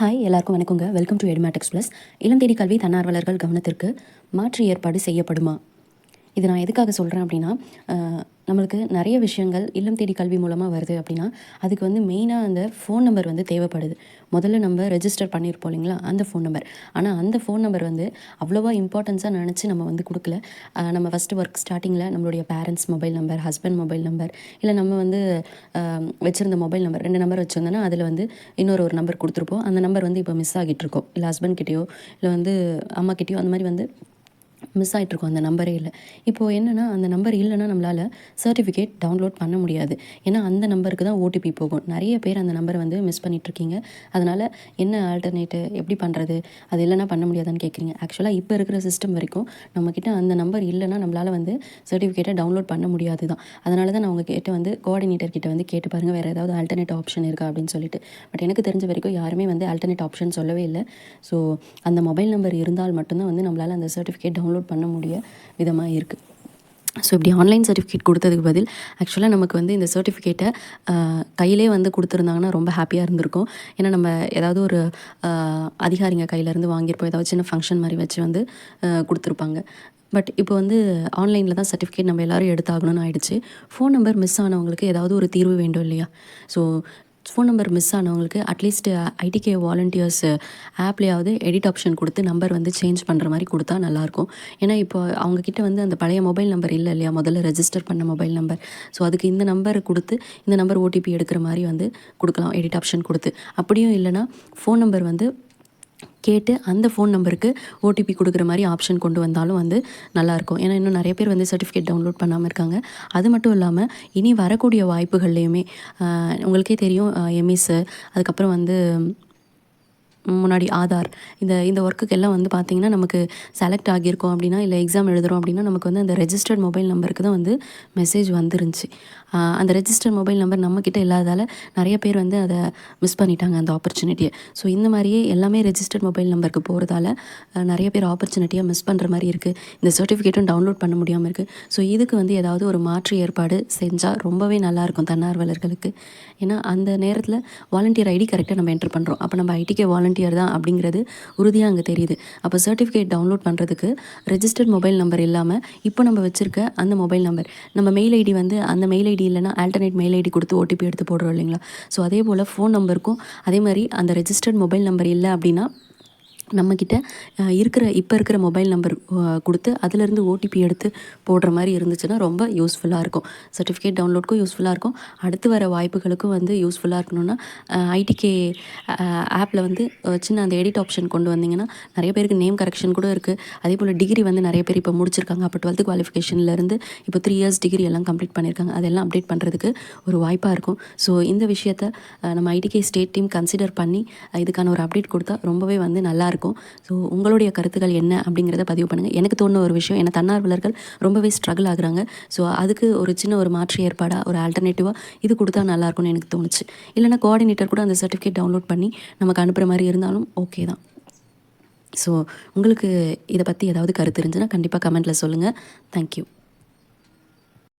Hi எல்லாருக்கும் வணக்கங்க. Welcome to Edumatics plus இளம் தேடி கல்வி தன்னார்வலர்கள் கவனத்திற்கு மாற்று ஏற்பாடு செய்யப்படுமா? இது நான் எதுக்காக சொல்கிறேன் அப்படின்னா நம்மளுக்கு நிறைய விஷயங்கள் இல்லம் தேடி கல்வி மூலமாக வருது அப்படின்னா அதுக்கு வந்து மெயினாக அந்த ஃபோன் நம்பர் வந்து தேவைப்படுது. முதல்ல நம்ம ரெஜிஸ்டர் பண்ணியிருப்போம் இல்லைங்களா? அந்த ஃபோன் நம்பர் ஆனால் அந்த ஃபோன் நம்பர் வந்து அவ்வளோவா இம்பார்ட்டன்ஸாக நினச்சி நம்ம வந்து கொடுக்கல. நம்ம ஃபஸ்ட்டு ஒர்க் ஸ்டார்டிங்கில் நம்மளுடைய parents mobile number husband mobile number இல்லை நம்ம வந்து வச்சுருந்த மொபைல் நம்பர் ரெண்டு நம்பர் வச்சுருந்தோன்னா அதில் வந்து இன்னொரு ஒரு நம்பர் கொடுத்துருப்போம். அந்த நம்பர் வந்து இப்போ மிஸ் ஆகிட்டு இருக்கோம். இல்லை ஹஸ்பண்ட் கிட்டேயோ இல்லை வந்து அம்மா கிட்டேயோ அந்த மாதிரி வந்து மிஸ் ஆகிட்ருக்கோம் அந்த நம்பரே இல்லை. இப்போது என்னென்னா அந்த நம்பர் இல்லைன்னா நம்மளால் சர்டிஃபிகேட் டவுன்லோட் பண்ண முடியாது. ஏன்னா அந்த நம்பருக்கு தான் ஓடிபி போகும். நிறைய பேர் அந்த நம்பரை வந்து மிஸ் பண்ணிகிட்ருக்கீங்க அதனால் என்ன ஆல்டர்னேட்டு எப்படி பண்ணுறது அது இல்லைன்னா பண்ண முடியாதான்னு கேட்குறீங்க ஆக்சுவலாக இப்போ இருக்கிற சிஸ்டம் வரைக்கும் நம்மக்கிட்ட அந்த நம்பர் இல்லைன்னா நம்மளால் வந்து சர்டிஃபிகேட்டை டவுன்லோட் பண்ண முடியாது தான். அதனால தான் நான் உங்ககிட்ட வந்து கோஆர்டினேட்டர் கிட்ட வந்து கேட்டு பாருங்கள் வேறு ஏதாவது ஆல்டர்னேட் ஆப்ஷன் இருக்கா அப்படின்னு சொல்லிட்டு. பட் எனக்கு தெரிஞ்ச வரைக்கும் யாருமே வந்து ஆல்டர்னேட் ஆப்ஷன் சொல்லவே இல்லை. ஸோ அந்த மொபைல் நம்பர் இருந்தால் மட்டும்தான் வந்து நம்மளால் அந்த சர்டிஃபிகேட் டவுன்லோட் பண்ண முடிய விதமாக இருக்குது ஸோ இப்படி ஆன்லைன் சர்டிஃபிகேட் கொடுத்ததுக்கு பதில் ஆக்சுவலாக நமக்கு வந்து இந்த சர்டிஃபிகேட்டை கையிலே வந்து கொடுத்துருந்தாங்கன்னா ரொம்ப ஹாப்பியாக இருந்திருக்கும். ஏன்னா நம்ம ஏதாவது ஒரு அதிகாரிங்க கையிலேருந்து வாங்கியிருப்போம். ஏதாவது சின்ன ஃபங்க்ஷன் மாதிரி வச்சு வந்து கொடுத்துருப்பாங்க. பட் இப்போ வந்து ஆன்லைனில் தான் சர்டிஃபிகேட் நம்ம எல்லோரும் எடுத்தாகணும்னு ஆயிடுச்சு. ஃபோன் நம்பர் மிஸ் ஆனவங்களுக்கு ஏதாவது ஒரு தீர்வு வேண்டும் இல்லையா? ஸோ ஃபோன் நம்பர் மிஸ் ஆனவங்களுக்கு அட்லீஸ்ட் ஐடிகே வாலண்டியர்ஸ் ஆப்லேயாவது எடிட் ஆப்ஷன் கொடுத்து நம்பர் வந்து சேஞ்ச் பண்ணுற மாதிரி கொடுத்தா நல்லாயிருக்கும் ஏன்னா இப்போ அவங்கக்கிட்ட வந்து அந்த பழைய மொபைல் நம்பர் இல்லை இல்லையா? முதல்ல ரெஜிஸ்டர் பண்ண மொபைல் நம்பர் ஸோ அதுக்கு இந்த நம்பர் கொடுத்து இந்த நம்பர் ஓடிபி எடுக்கிற மாதிரி வந்து கொடுக்கலாம் எடிட் ஆப்ஷன் கொடுத்து. அப்படியும் இல்லைன்னா ஃபோன் நம்பர் வந்து கேட்டு அந்த ஃபோன் நம்பருக்கு ஓடிபி கொடுக்குற மாதிரி ஆப்ஷன் கொண்டு வந்தாலும் வந்து நல்லாயிருக்கும். ஏன்னா இன்னும் நிறைய பேர் வந்து சர்டிஃபிகேட் டவுன்லோட் பண்ணாமல் இருக்காங்க. அது மட்டும் இல்லாமல் இனி வரக்கூடிய வாய்ப்புகள்லையுமே உங்களுக்கே தெரியும் எம்இஸு அதுக்கப்புறம் வந்து முன்னாடி ஆதார். இந்த இந்த ஒர்க்குக்கு எல்லாம் வந்து பார்த்திங்கன்னா நமக்கு செலக்ட் ஆகியிருக்கோம் அப்படின்னா இல்லை எக்ஸாம் எழுதுகிறோம் அப்படின்னா நமக்கு வந்து அந்த ரெஜிஸ்டர்ட் மொபைல் நம்பருக்கு தான் வந்து மெசேஜ் வந்துருந்துச்சு. அந்த ரெஜிஸ்டர்ட் மொபைல் நம்பர் நம்மக்கிட்ட இல்லாததால் நிறைய பேர் வந்து அதை மிஸ் பண்ணிட்டாங்க அந்த ஆப்பர்ச்சுனிட்டியை ஸோ இந்த மாதிரியே எல்லாமே ரெஜிஸ்டர்ட் மொபைல் நம்பருக்கு போகிறதால நிறைய பேர் ஆப்பர்ச்சுனிட்டியாக மிஸ் பண்ணுற மாதிரி இருக்குது இந்த சர்டிஃபிகேட்டும் டவுன்லோட் பண்ண முடியாமல் இருக்குது ஸோ இதுக்கு வந்து ஏதாவது ஒரு மாற்று ஏற்பாடு செஞ்சால் ரொம்பவே நல்லாயிருக்கும் தன்னார்வலர்களுக்கு. ஏன்னா அந்த நேரத்தில் வாலண்டியர் ஐடி கரெக்டாக நம்ம என்டர் பண்ணுறோம் அப்போ நம்ம ஐடிக்கே வாலண்டியர் தான் அப்படிங்கிறது உறுதியாக அங்கே தெரியுது. அப்போ சர்டிஃபிகேட் டவுன்லோட் பண்ணுறதுக்கு ரெஜிஸ்டர்ட் மொபைல் நம்பர் இல்லாமல் இப்போ நம்ம வச்சுருக்க அந்த மொபைல் நம்பர் நம்ம மெயில் ஐடி வந்து அந்த மெயில் ஐடி இல்லைனா ஆல்டர்னேட் மெயில் ஐடி கொடுத்து ஓடிபி எடுத்து போடுறோம் இல்லைங்களா? ஸோ அதே போல் ஃபோன் நம்பருக்கும் அதே மாதிரி அந்த ரெஜிஸ்டர்ட் மொபைல் நம்பர் இல்லை அப்படின்னா நம்மக்கிட்ட இருக்கிற இப்போ இருக்கிற மொபைல் நம்பர் கொடுத்து அதிலேருந்து ஓடிபி எடுத்து போடுற மாதிரி இருந்துச்சுன்னா ரொம்ப யூஸ்ஃபுல்லாக இருக்கும். சர்டிஃபிகேட் டவுன்லோட்க்கும் யூஸ்ஃபுல்லாக இருக்கும். அடுத்து வர வாய்ப்புகளுக்கும் வந்து யூஸ்ஃபுல்லாக இருக்கணும்னா ஐடிகே ஆப்பில் வந்து சின்ன அந்த எடிட் ஆப்ஷன் கொண்டு வந்தீங்கன்னா நிறைய பேருக்கு நேம் கரெக்ஷன் கூட இருக்குது அதே போல் டிகிரி வந்து நிறைய பேர் இப்போ முடிச்சிருக்காங்க. அப்போ டுவெல்த்து குவாலிஃபிகேஷன்லேருந்து இப்போ த்ரீ இயர்ஸ் டிகிரி எல்லாம் கம்ப்ளீட் பண்ணியிருக்காங்க அதெல்லாம் அப்டேட் பண்ணுறதுக்கு ஒரு வாய்ப்பாக இருக்கும். ஸோ இந்த விஷயத்த நம்ம ஐடிகே ஸ்டேட் டீம் கன்சிடர் பண்ணி இதுக்கான ஒரு அப்டேட் கொடுத்தா ரொம்பவே வந்து நல்லாயிருக்கும் ஸோ உங்களுடைய கருத்துக்கள் என்ன அப்படிங்கிறத பதிவு பண்ணுங்கள் எனக்கு தோணுன ஒரு விஷயம் ஏன்னா தன்னார்வலர்கள் ரொம்பவே ஸ்ட்ரகிள் ஆகுறாங்க. ஸோ அதுக்கு ஒரு சின்ன ஒரு மாற்று ஏற்பாடாக ஒரு ஆல்டர்னேட்டிவாக இது கொடுத்தா நல்லாயிருக்கும்னு எனக்கு தோணுச்சு. இல்லைனா கோஆர்டினேட்டர் கூட அந்த சர்டிஃபிகேட் டவுன்லோட் பண்ணி நமக்கு அனுப்புகிற மாதிரி இருந்தாலும் ஓகே தான். ஸோ உங்களுக்கு இதை பற்றி ஏதாவது கருத்து இருந்துச்சுன்னா கண்டிப்பாக கமெண்ட்டில் சொல்லுங்கள் தேங்க்யூ